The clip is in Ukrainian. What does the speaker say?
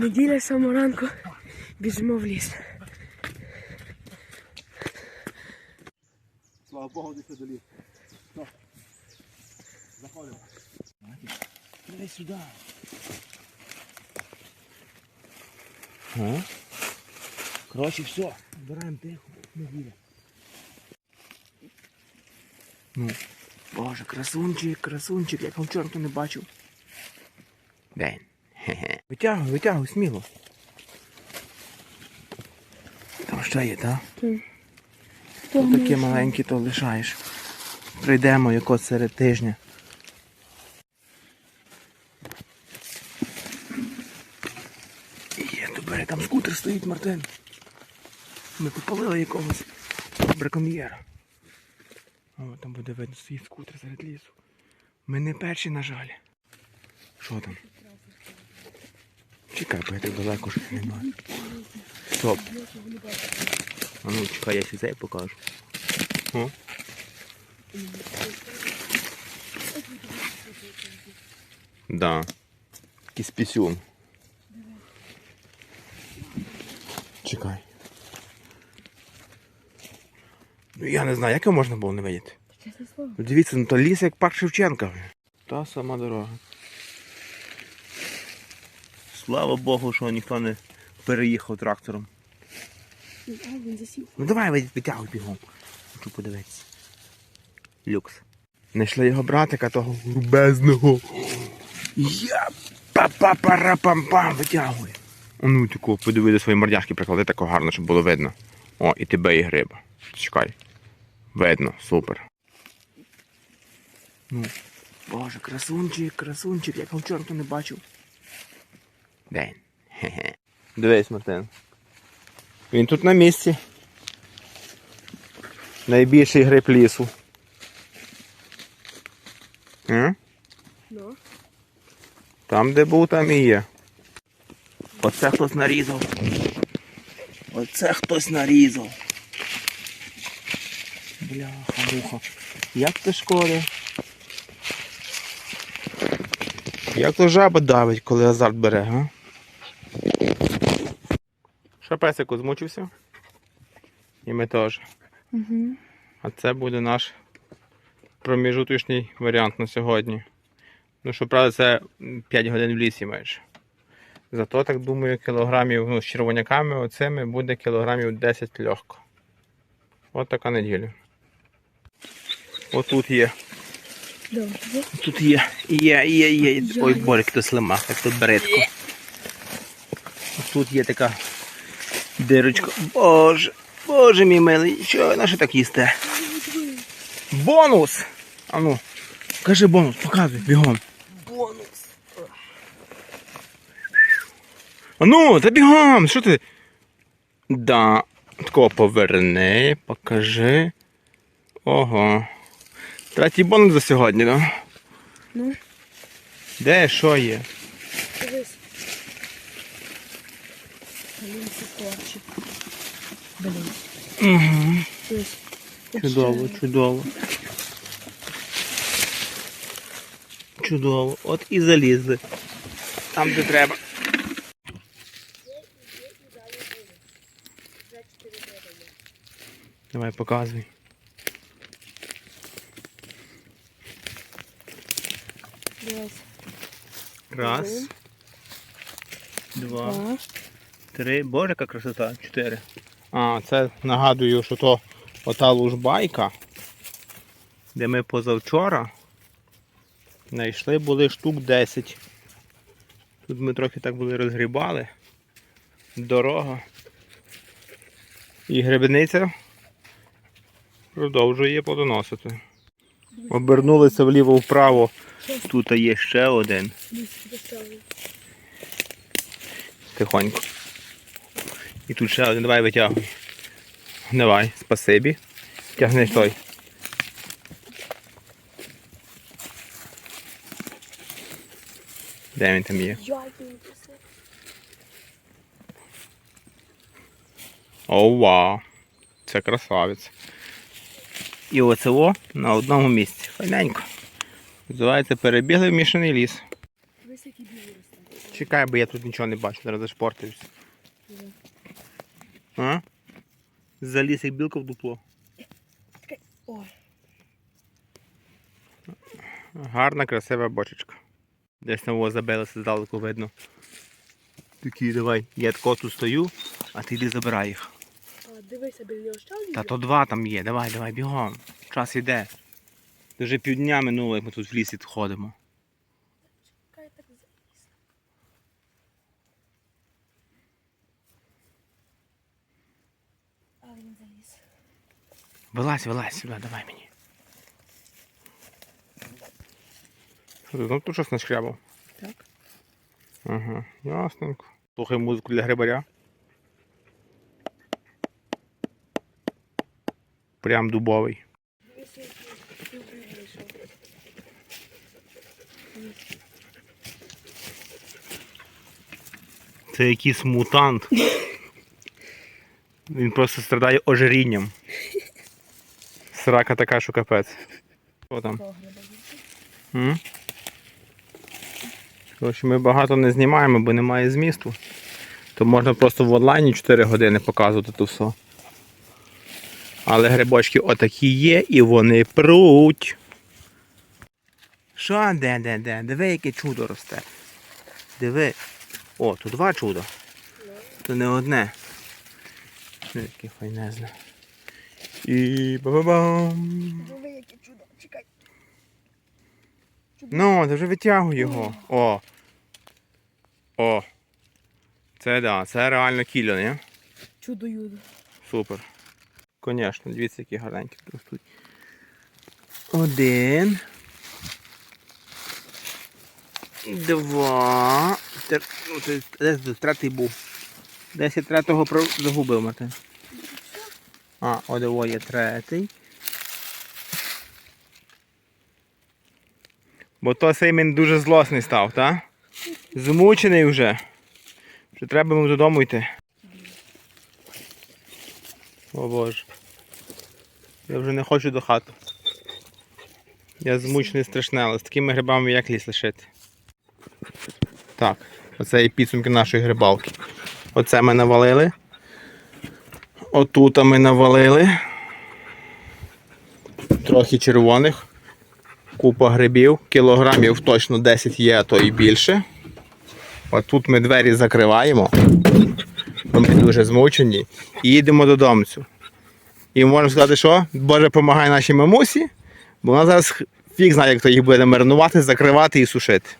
Неділя самого ранку біжимо в ліс. Слава Богу, дійшли до лісу. Заходимо. Іди сюди. А? Коротше, все. Збираємо тихо. Неділя. Ну. Боже, красунчик, красунчик, як вчора не бачив. День. Витягуй, витягуй, сміло. Там ще є, так? Ось такі маленькі то лишаєш. Прийдемо якось серед тижня. Є, то бери, там скутер стоїть, Мартин. Ми попалили якогось браконьєра. О, там буде видно, стоїть скутер серед лісу. Ми не перші, на жаль. Що там? Чекай, бо я так далеко ж немає. Стоп. А ну, чекай, я ще цей покажу. О. Да. Якийсь пісюн. Чекай. Ну я не знаю, як його можна було не видіти. Дивіться, ну то ліс як парк Шевченка. Та сама дорога. Слава Богу, що ніхто не переїхав трактором. Він засів. Ну давай витягуй бігом. Хочу подивитися. Люкс. Знайшли його братика, того грубезного. Я па-па-пара-пам-пам витягує. Ну, таку, подиви до свої мордяшки приклади тако гарно, щоб було видно. О, і тебе, і гриба. Чекай. Видно, супер. Ну, боже, красунчик, красунчик, як вчора не бачив. День. Хе-хе. Дивись, Мартин. Він тут на місці. Найбільший гриб лісу. Ну. Там, де був, там і є. Оце хтось нарізав. Оце хтось нарізав. Бляха, муха. Як це шкода? Як то жаба давить, коли азарт бере, га? Що песику змучився? І ми теж. Угу. А це буде наш проміжуточний варіант на сьогодні. Ну, щоправда, це 5 годин в лісі майже. Зато, так думаю, кілограмів ну, з червоняками оцими буде кілограмів 10 легко. От така неділя. Отут є. Добре. Тут є. Є, є, є. Ой, борик, то слимак, як то беретко. Тут є така дирочка. Боже, боже мій милий, що на що так їсте? Бонус! А ну, кажи бонус, показуй, бігом. Бонус. А ну, та бігом, що ти? Да. Такого поверни, покажи. Ого. Третій бонус за сьогодні, да? Ну, Де, що є? Блін, це корчик. Блін. Угу. Дивись. Чудово, чудово. Чудово. От і залізли. Там, де треба. Давай показуй. Дивись. Раз, два, Два. три. Боже, яка красота. Чотири. А, це нагадую, що то ота лужбайка, де ми позавчора знайшли були штук 10. Тут ми трохи так були розгрібали. Дорога. І гребениця продовжує плодоносити. Обернулися вліво-вправо. Тут є ще один. Тихонько. І тут ще один, давай витягуй. Давай, спасибі. Тягни той. Де він там є? Як він писав? О, вау. Це красавець. І оце о на одному місці. Файненько. Називається перебігли в мішаний ліс. Чекай, бо я тут нічого не бачу, зараз зашпортаюся. А? Заліз як білка в дупло. Ой. Гарна, красива бочечка. Десь на воз забилася, здалеку видно. Такі, давай, я тако тут стою, а ти йди забирай їх. А, дивися, біля ще Та то два там є, давай, давай, бігом. Час іде. Вже півдня минуло, як ми тут в лісі ходимо. Чекай, так заліз. А, він заліз. Вилазь, вилазь сюди, давай мені. Що ти знов тут щось нашкрябав? Так. Ага, ясненько. Слухай музику для грибаря. Прям дубовий. Це якийсь мутант. Він просто страдає ожирінням. Срака така, що капець. Що там? М? Ми багато не знімаємо, бо немає змісту. То можна просто в онлайні 4 години показувати то все. Але грибочки отакі є і вони пруть. Що, де, де, де? Диви, яке чудо росте. Диви. О, тут два чуда. То не одне. Яке файнезне. І ба-ба-бам. Диви, яке чудо. Чекай. Ну, ти вже витягуй його. О. О. Це да, це реально кіля, не? Чудо юдо. Супер. Звісно, дивіться, які гарненькі ростуть. Один. Два. Ну, третій був? Десь третього про... загубив мати. А, одево є третій. Бо то Сеймін дуже злосний став, так? Змучений вже. Вже треба йому додому йти. О боже. Я вже не хочу до хати. Я змучений страшне, але з такими грибами як ліс лишити. Так, оце і підсумки нашої грибалки. Оце ми навалили. Отут ми навалили. Трохи червоних. Купа грибів. Кілограмів точно 10 є, а то і більше. Отут ми двері закриваємо. Бо ми дуже змучені. І їдемо додому. І можемо сказати, що Боже допомагає нашій мамусі, бо вона зараз фіг знає, як то їх буде маринувати, закривати і сушити.